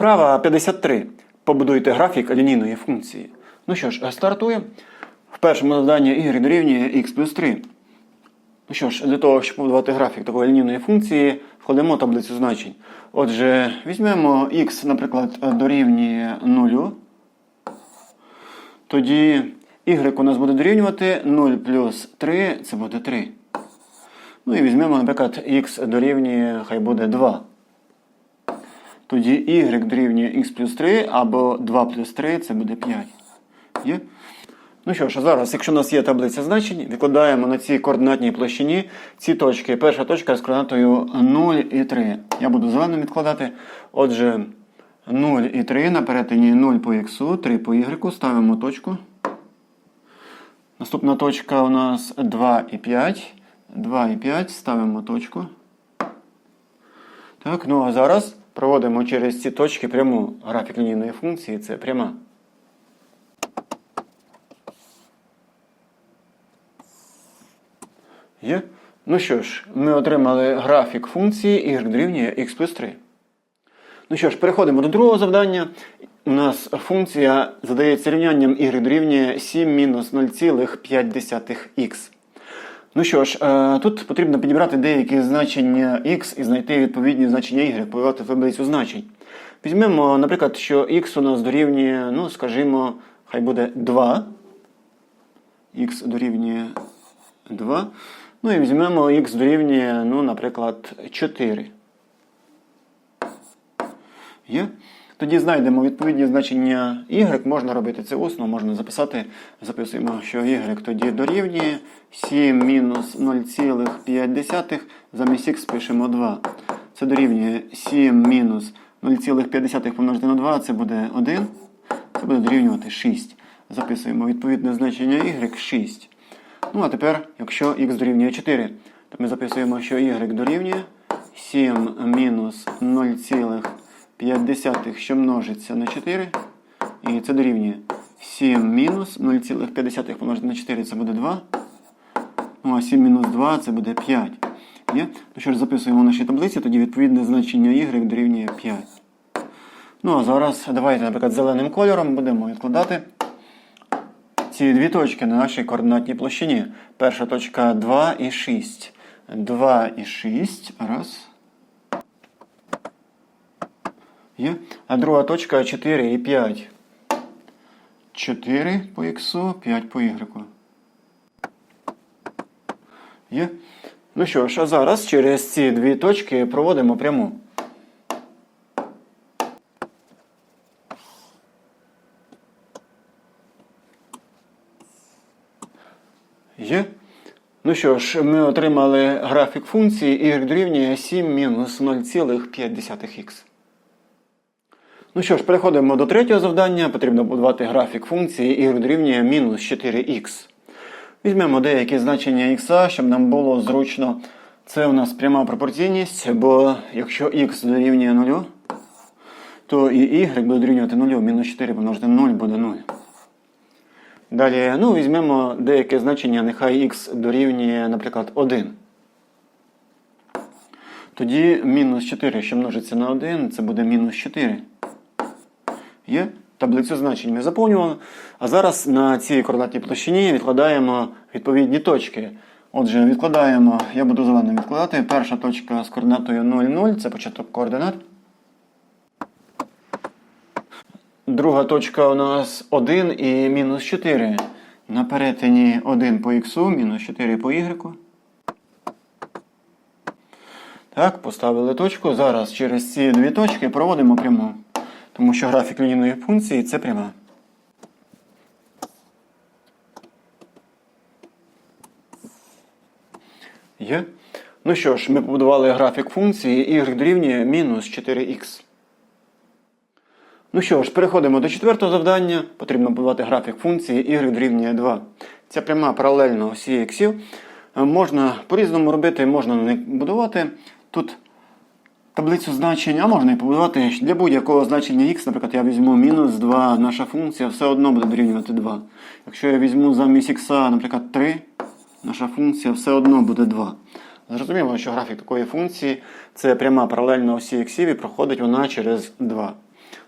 Вправа 53. Побудуйте графік лінійної функції. Ну що ж, стартуємо. В першому завданні y дорівнює x плюс 3. Ну що ж, для того, щоб побудувати графік такої лінійної функції, вкладемо таблицю значень. Отже, візьмемо x, наприклад, дорівнює 0. Тоді y у нас буде дорівнювати 0 плюс 3, це буде 3. Ну і візьмемо, наприклад, x дорівнює, хай буде 2. Тоді y дорівнює x плюс 3 або 2 плюс 3 це буде 5. Є? Ну що ж, а зараз, якщо у нас є таблиця значень, відкладаємо на цій координатній площині ці точки. Перша точка з координатою 0 і 3. Я буду зеленим відкладати. Отже, 0 і 3 на перетині 0 по х, 3 по y, ставимо точку. Наступна точка у нас 2 і 5. 2 і 5, ставимо точку. Так, ну а зараз проводимо через ці точки пряму графік лінійної функції, це пряма. Є? Ну що ж, ми отримали графік функції y дорівнює x плюс 3. Ну що ж, переходимо до другого завдання. У нас функція задається рівнянням y дорівнює 7 мінус 0,5х. Ну що ж, е, тут потрібно підібрати деякі значення x і знайти відповідні значення y, повивати таблицю значень. Візьмемо, наприклад, що x у нас дорівнює, ну, скажімо, хай буде 2. x дорівнює 2. Ну і візьмемо x дорівнює, ну, наприклад, 4. Є? Тоді знайдемо відповідні значення y, можна робити це усно, можна записати, записуємо, що y тоді дорівнює 7 мінус 0,5, замість x пишемо 2. Це дорівнює 7 мінус 0,5 помножити на 2, це буде 1, це буде дорівнювати 6. Записуємо відповідне значення y 6. Ну а тепер, якщо x дорівнює 4, то ми записуємо, що y дорівнює 7 мінус 0,5. 50, що множиться на 4. І це дорівнює 7 мінус 0,5 помножити на 4 це буде 2. Ну а 7 мінус 2 це буде 5. Є? Ну що ж, записуємо в нашій таблиці, тоді відповідне значення y дорівнює 5. Ну а зараз давайте, наприклад, зеленим кольором будемо відкладати ці дві точки на нашій координатній площині. Перша точка 2 і 6. 2 і 6. Раз. Є. А друга точка 4 і 5. 4 по х, 5 по y. Є. Ну що ж, а зараз через ці дві точки проводимо пряму. Є. Ну що ж, ми отримали графік функції y дорівнює 7 мінус 0,5х. Ну що ж, переходимо до третього завдання. Потрібно будувати графік функції y дорівнює мінус 4х. Візьмемо деякі значення х, щоб нам було зручно. Це у нас пряма пропорційність, бо якщо х дорівнює 0, то і y буде дорівнювати 0, мінус 4 помножити на 0 буде 0. Далі ну, візьмемо деяке значення, нехай х дорівнює, наприклад, 1. Тоді мінус 4, що множиться на 1, це буде мінус 4. Є таблицю значень ми заповнювали. А зараз на цій координатній площині відкладаємо відповідні точки. Отже, відкладаємо, я буду зеленим відкладати. Перша точка з координатою 0, 0, це початок координат. Друга точка у нас 1 і мінус 4. На перетині 1 по х, мінус 4 по y. Так, поставили точку. Зараз через ці дві точки проводимо пряму. Тому що графік лінійної функції це пряма. Є? Ну що ж, ми побудували графік функції y дорівнює мінус 4х. Ну що ж, переходимо до четвертого завдання. Потрібно побудувати графік функції y дорівнює 2. Ця пряма паралельно осі іксів. Можна по-різному робити, можна не будувати. Тут таблицю значень, а можна і побудувати для будь-якого значення х, наприклад, я візьму мінус 2, наша функція все одно буде дорівнювати 2. Якщо я візьму замість х, наприклад, 3, наша функція все одно буде 2. Зрозуміло, що графік такої функції це пряма паралельно осі іксів і проходить вона через 2.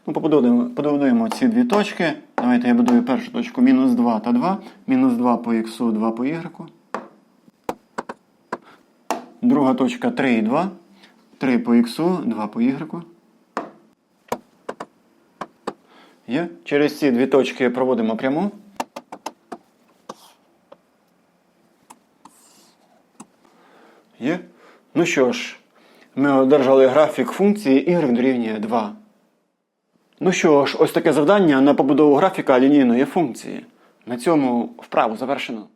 Ну, побудуємо ці дві точки. Давайте я будую першу точку мінус 2 та 2. Мінус 2 по х, 2 по y. Друга точка 3 і 2. 3 по х, 2 по y. Є. Через ці дві точки проводимо пряму. Є. Ну що ж, ми одержали графік функції y дорівнює 2. Ну що ж, ось таке завдання на побудову графіка лінійної функції. На цьому вправу завершено.